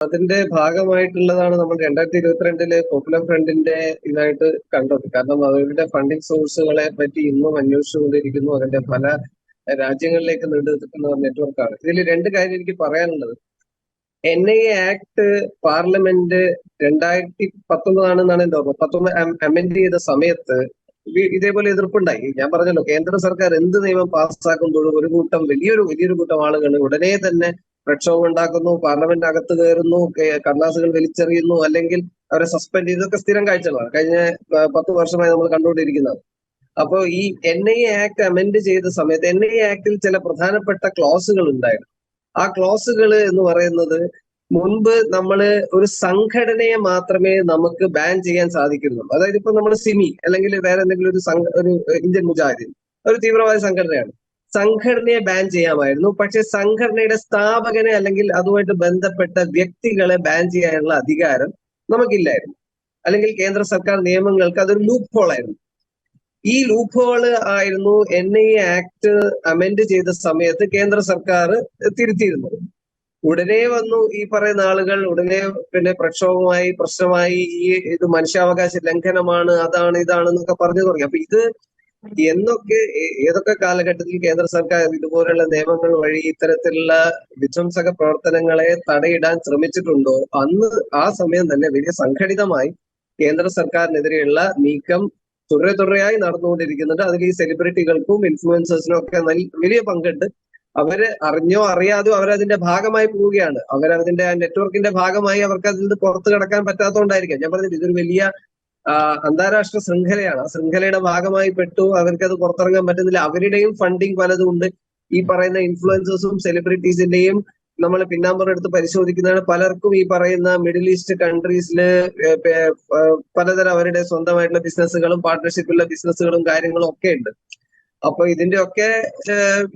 അതിന്റെ ഭാഗമായിട്ടുള്ളതാണ് നമ്മൾ രണ്ടായിരത്തി ഇരുപത്തിരണ്ടിൽ പോപ്പുലർ ഫ്രണ്ടിന്റെ ഇതായിട്ട് കണ്ടത്. കാരണം അവരുടെ ഫണ്ടിങ് സോഴ്സുകളെ പറ്റി ഇന്നും അന്വേഷിച്ചുകൊണ്ടിരിക്കുന്നു. അതിന്റെ പല രാജ്യങ്ങളിലേക്ക് നീണ്ടുനിൽക്കുന്ന നെറ്റ്വർക്കാണ്. ഇതിൽ രണ്ട് കാര്യം എനിക്ക് പറയാനുള്ളത്. N I A act parliament രണ്ടായിരത്തി പത്തൊമ്പതാണെന്നാണ് എന്റെ ഓർമ്മ. പത്തൊമ്പത് അമെൻഡ് ചെയ്ത സമയത്ത് ഇതേപോലെ എതിർപ്പുണ്ടായി. ഞാൻ പറഞ്ഞല്ലോ കേന്ദ്ര സർക്കാർ എന്ത് നിയമം പാസ്സാക്കുമ്പോഴും ഒരു കൂട്ടം വലിയൊരു വലിയൊരു കൂട്ടം ആളുകൾ ഉടനെ തന്നെ പ്രക്ഷോഭം ഉണ്ടാക്കുന്നു പാർലമെന്റ് അകത്ത് കയറുന്നു കണ്ണാസുകൾ വലിച്ചെറിയുന്നു അല്ലെങ്കിൽ അവരെ സസ്പെൻഡ് ചെയ്തു ഇതൊക്കെ സ്ഥിരം കാഴ്ചകളാണ്. കഴിഞ്ഞ പത്ത് വർഷമായി നമ്മൾ കണ്ടുകൊണ്ടിരിക്കുന്നത് അപ്പോൾ ഈ എൻ ഐ ആക്ട് അമെൻഡ് ചെയ്ത സമയത്ത് എൻ ഐ ആക്ടിൽ ചില പ്രധാനപ്പെട്ട ക്ലോസുകൾ ഉണ്ടായിരുന്നു. ആ ക്ലോസുകൾ എന്ന് പറയുന്നത് മുൻപ് നമ്മൾ ഒരു സംഘടനയെ മാത്രമേ നമുക്ക് ബാൻ ചെയ്യാൻ സാധിക്കുന്നുള്ളൂ. അതായത് ഇപ്പൊ നമ്മൾ സിമി അല്ലെങ്കിൽ വേറെ എന്തെങ്കിലും ഒരു ഒരു ഇന്ത്യൻ മുജാഹിദീൻ ഒരു തീവ്രവാദ സംഘടനയാണ്. സംഘടനയെ ബാൻ ചെയ്യാമായിരുന്നു. പക്ഷെ സംഘടനയുടെ സ്ഥാപകനെ അല്ലെങ്കിൽ അതുമായിട്ട് ബന്ധപ്പെട്ട വ്യക്തികളെ ബാൻ ചെയ്യാനുള്ള അധികാരം നമുക്കില്ലായിരുന്നു. അല്ലെങ്കിൽ കേന്ദ്ര സർക്കാർ നിയമങ്ങൾക്ക് അതൊരു ലൂപ്പ് ഹോൾ ആയിരുന്നു. ഈ ലൂപ്പ് ഹോൾ ആയിരുന്നു എൻ ഐ ആക്ട് അമെൻഡ് ചെയ്ത സമയത്ത് കേന്ദ്ര സർക്കാർ തിരുത്തിയിരുന്നത്. ഉടനെ വന്നു ഈ പറയുന്ന ആളുകൾ ഉടനെ പിന്നെ പ്രക്ഷോഭമായി പ്രശ്നമായി ഈ ഇത് മനുഷ്യാവകാശ ലംഘനമാണ് അതാണ് ഇതാണ് എന്നൊക്കെ പറഞ്ഞു തുടങ്ങി. അപ്പൊ ഇത് എന്നൊക്കെ ഏതൊക്കെ കാലഘട്ടത്തിൽ കേന്ദ്ര സർക്കാർ ഇതുപോലുള്ള നിയമങ്ങൾ വഴി ഇത്തരത്തിലുള്ള വിധ്വംസക പ്രവർത്തനങ്ങളെ തടയിടാൻ ശ്രമിച്ചിട്ടുണ്ടോ? അന്ന് ആ സമയം തന്നെ വലിയ സംഘടിതമായി കേന്ദ്ര സർക്കാരിനെതിരെയുള്ള നീക്കം തുടരെ തുടരെയായി നടന്നുകൊണ്ടിരിക്കുന്നുണ്ട്. അതിൽ ഈ സെലിബ്രിറ്റികൾക്കും ഇൻഫ്ലുവൻസേഴ്സിനും ഒക്കെ വലിയ പങ്കുണ്ട്. അവർ അറിഞ്ഞോ അറിയാതെയോ അവരതിന്റെ ഭാഗമായി പോവുകയാണ്. അവരതിന്റെ നെറ്റ്വർക്കിന്റെ ഭാഗമായി അവർക്ക് അതിൽ നിന്ന് പുറത്തു കടക്കാൻ പറ്റാത്തതുകൊണ്ടായിരിക്കാം ഞാൻ പറഞ്ഞത് ഇതൊരു വലിയ അന്താരാഷ്ട്ര ശൃംഖലയാണ്. ആ ശൃംഖലയുടെ ഭാഗമായി പെട്ടു. അവർക്ക് അത് പുറത്തിറങ്ങാൻ പറ്റുന്നില്ല. അവരുടെയും ഫണ്ടിങ് പലതും ഉണ്ട്. ഈ പറയുന്ന ഇൻഫ്ലുവൻസേഴ്സും സെലിബ്രിറ്റീസിന്റെയും നമ്മൾ പിന്നാമ്പുറം എടുത്ത് പരിശോധിക്കുന്നതാണ്. പലർക്കും ഈ പറയുന്ന മിഡിൽ ഈസ്റ്റ് കൺട്രീസിൽ പലതരം അവരുടെ സ്വന്തമായിട്ടുള്ള ബിസിനസ്സുകളും പാർട്ട്ണർഷിപ്പുള്ള ബിസിനസ്സുകളും കാര്യങ്ങളും ഒക്കെ ഉണ്ട്. അപ്പൊ ഇതിന്റെ ഒക്കെ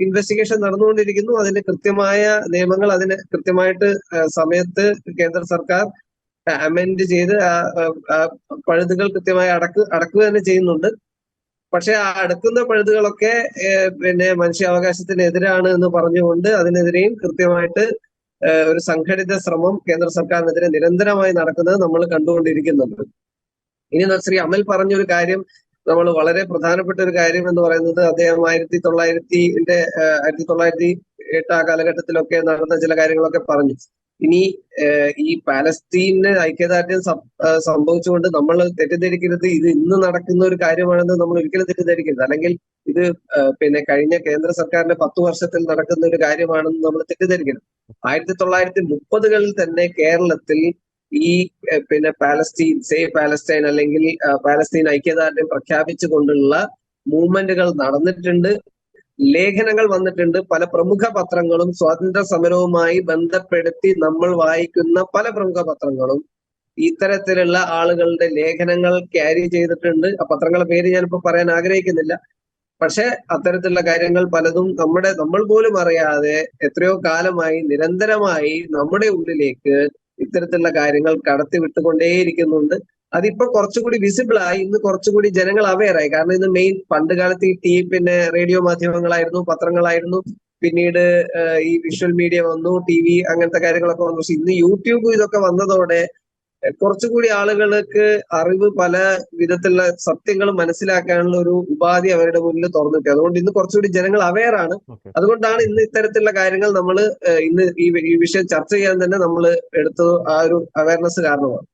ഇൻവെസ്റ്റിഗേഷൻ നടന്നുകൊണ്ടിരിക്കുന്നു. അതിന് കൃത്യമായ നിയമങ്ങൾ അതിന് കൃത്യമായിട്ട് സമയത്ത് കേന്ദ്ര സർക്കാർ അമെൻഡ് ചെയ്ത് ആ, പഴുതുകൾ കൃത്യമായി അടക്ക് അടക്കുക തന്നെ ചെയ്യുന്നുണ്ട്. പക്ഷെ ആ അടക്കുന്ന പഴുതുകളൊക്കെ പിന്നെ മനുഷ്യാവകാശത്തിനെതിരാണ് എന്ന് പറഞ്ഞുകൊണ്ട് അതിനെതിരെയും കൃത്യമായിട്ട് ഒരു സംഘടിത ശ്രമം കേന്ദ്ര സർക്കാരിനെതിരെ നിരന്തരമായി നടക്കുന്നത് നമ്മൾ കണ്ടുകൊണ്ടിരിക്കുന്നുണ്ട്. ഇനി ശ്രീ അമൽ പറഞ്ഞൊരു കാര്യം നമ്മൾ വളരെ പ്രധാനപ്പെട്ട ഒരു കാര്യം എന്ന് പറയുന്നത് അദ്ദേഹം ആയിരത്തി തൊള്ളായിരത്തിന്റെ ആയിരത്തി തൊള്ളായിരത്തി എട്ട് ആ കാലഘട്ടത്തിലൊക്കെ നടന്ന ചില കാര്യങ്ങളൊക്കെ പറഞ്ഞു. ഇനി ഈ പാലസ്തീന് ഐക്യദാർഢ്യം സംഭവിച്ചുകൊണ്ട് നമ്മൾ തെറ്റിദ്ധരിക്കരുത് ഇത് ഇന്ന് നടക്കുന്ന ഒരു കാര്യമാണെന്ന് നമ്മൾ ഒരിക്കലും തെറ്റിദ്ധരിക്കരുത്. അല്ലെങ്കിൽ ഇത് പിന്നെ കഴിഞ്ഞ കേന്ദ്ര സർക്കാരിന്റെ പത്തു വർഷത്തിൽ നടക്കുന്ന ഒരു കാര്യമാണെന്ന് നമ്മൾ തെറ്റിദ്ധരിക്കരുത്. ആയിരത്തി തൊള്ളായിരത്തി മുപ്പതുകളിൽ തന്നെ കേരളത്തിൽ ഈ പിന്നെ പാലസ്തീൻ സേ പാലസ്തീൻ അല്ലെങ്കിൽ പാലസ്തീൻ ഐക്യദാർഢ്യം പ്രഖ്യാപിച്ചുകൊണ്ടുള്ള മൂവ്മെന്റുകൾ നടന്നിട്ടുണ്ട്. ലേഖനങ്ങൾ വന്നിട്ടുണ്ട്. പല പ്രമുഖ പത്രങ്ങളും സ്വാതന്ത്ര്യ സമരവുമായി ബന്ധപ്പെടുത്തി നമ്മൾ വായിക്കുന്ന പല പ്രമുഖ പത്രങ്ങളും ഇത്തരത്തിലുള്ള ആളുകളുടെ ലേഖനങ്ങൾ ക്യാരി ചെയ്തിട്ടുണ്ട്. ആ പത്രങ്ങളുടെ പേര് ഞാനിപ്പോ പറയാൻ ആഗ്രഹിക്കുന്നില്ല. പക്ഷെ അത്തരത്തിലുള്ള കാര്യങ്ങൾ പലതും നമ്മുടെ നമ്മൾ പോലും അറിയാതെ എത്രയോ കാലമായി നിരന്തരമായി നമ്മുടെ ഉള്ളിലേക്ക് ഇത്തരത്തിലുള്ള കാര്യങ്ങൾ കടത്തി വിട്ടുകൊണ്ടേയിരിക്കുന്നുണ്ട് അതിപ്പോ കുറച്ചുകൂടി വിസിബിൾ ആയി. ഇന്ന് കുറച്ചുകൂടി ജനങ്ങൾ അവെയർ ആയി. കാരണം ഇന്ന് മെയിൻ പണ്ട് കാലത്ത് ഈ ടി പിന്നെ റേഡിയോ മാധ്യമങ്ങളായിരുന്നു പത്രങ്ങളായിരുന്നു. പിന്നീട് ഈ വിഷ്വൽ മീഡിയ വന്നു ടി വി അങ്ങനത്തെ കാര്യങ്ങളൊക്കെ വന്നു. പക്ഷെ ഇന്ന് യൂട്യൂബ് ഇതൊക്കെ വന്നതോടെ കുറച്ചുകൂടി ആളുകൾക്ക് അറിവ് പല വിധത്തിലുള്ള സത്യങ്ങൾ മനസ്സിലാക്കാനുള്ള ഒരു ഉപാധി അവരുടെ മുന്നിൽ തുറന്നു കിട്ടി അതുകൊണ്ട് ഇന്ന് കുറച്ചുകൂടി ജനങ്ങൾ അവെയർ ആണ്. അതുകൊണ്ടാണ് ഇന്ന് ഇത്തരത്തിലുള്ള കാര്യങ്ങൾ നമ്മൾ ഇന്ന് ഈ ഈ വിഷയം ചർച്ച ചെയ്യാൻ തന്നെ നമ്മൾ എടുത്തത് ആ ഒരു അവയർനെസ് കാരണമാണ്.